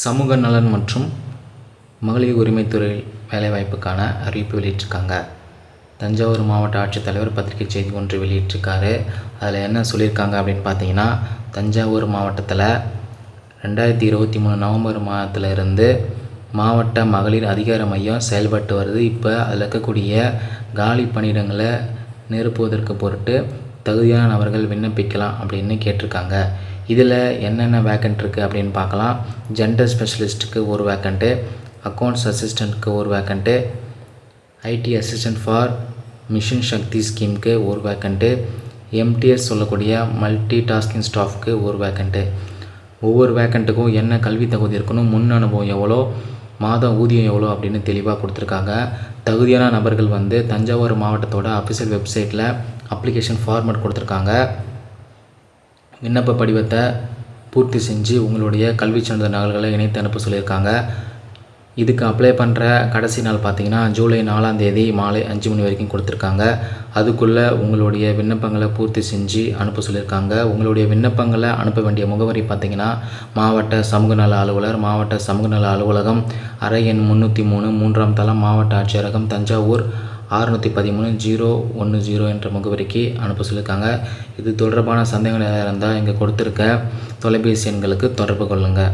சமூக நலன் மற்றும் மகளிர் உரிமைத்துறையில் வேலைவாய்ப்புக்கான அறிவிப்பு வெளியிட்டிருக்காங்க. தஞ்சாவூர் மாவட்ட ஆட்சித்தலைவர் பத்திரிகை செய்தி ஒன்று வெளியிட்டிருக்காரு. அதில் என்ன சொல்லியிருக்காங்க அப்படின்னு பார்த்தீங்கன்னா தஞ்சாவூர் மாவட்டத்தில் ரெண்டாயிரத்தி இருபத்தி மூணு நவம்பர் மாதத்திலிருந்து மாவட்ட மகளிர் அதிகார மையம் செயல்பட்டு வருது. இப்போ அதில் இருக்கக்கூடிய காலி பணியிடங்களை நிரப்புவதற்கு பொருட்டு தகுதியான நபர்கள் விண்ணப்பிக்கலாம் அப்படின்னு கேட்டிருக்காங்க. இதில் என்னென்ன வேக்கண்ட் இருக்குது அப்படின்னு பார்க்கலாம். ஜெண்டர் ஸ்பெஷலிஸ்ட்டுக்கு ஒரு வேக்கண்ட்டு அக்கௌண்ட்ஸ் அசிஸ்டண்ட்க்கு ஒரு vacant IT assistant for mission Shakti ஸ்கீமுக்கு ஒரு வேக்கண்ட்டு எம்டிஎஸ் சொல்லக்கூடிய மல்டி டாஸ்கிங் ஸ்டாஃப்க்கு ஒரு வேக்கண்ட்டு ஒவ்வொரு வேக்கண்ட்டுக்கும் என்ன கல்வி தகுதி இருக்கணும் முன் அனுபவம் எவ்வளோ? மாதம் ஊதியம் எவ்வளோ அப்படின்னு தெளிவாக கொடுத்துருக்காங்க. தகுதியான நபர்கள் வந்து தஞ்சாவூர் மாவட்டத்தோட அஃபிஷியல் வெப்சைட்டில் அப்ளிகேஷன் ஃபார்மேட் கொடுத்துருக்காங்க. விண்ணப்ப படிவத்தை பூர்த்தி செஞ்சு உங்களுடைய கல்விச் சான்றிதழ் நகல்களை இணைத்து அனுப்ப சொல்லியிருக்காங்க. இதுக்கு அப்ளை பண்ணுற கடைசி நாள் பார்த்தீங்கன்னா ஜூலை நாலாம் தேதி மாலை அஞ்சு மணி வரைக்கும் கொடுத்துருக்காங்க. அதுக்குள்ளே உங்களுடைய விண்ணப்பங்களை பூர்த்தி செஞ்சு அனுப்ப சொல்லியிருக்காங்க. உங்களுடைய விண்ணப்பங்களை அனுப்ப வேண்டிய முகவரி பார்த்தீங்கன்னா மாவட்ட சமூக நல அலுவலர் மாவட்ட சமூக நல அலுவலகம் அறை எண் முந்நூற்றி மூணு மூன்றாம் தளம் மாவட்ட ஆட்சியரகம் தஞ்சாவூர் ஆறுநூற்றி பதிமூணு ஜீரோ ஒன்று ஜீரோ என்ற முகவரிக்கு அனுப்ப சொல்லியிருக்காங்க. இது தொடர்பான சந்தேகங்கள் இருந்தால் இங்கே கொடுத்துருக்க தொலைபேசி எண்களுக்கு தொடர்பு கொள்ளுங்கள்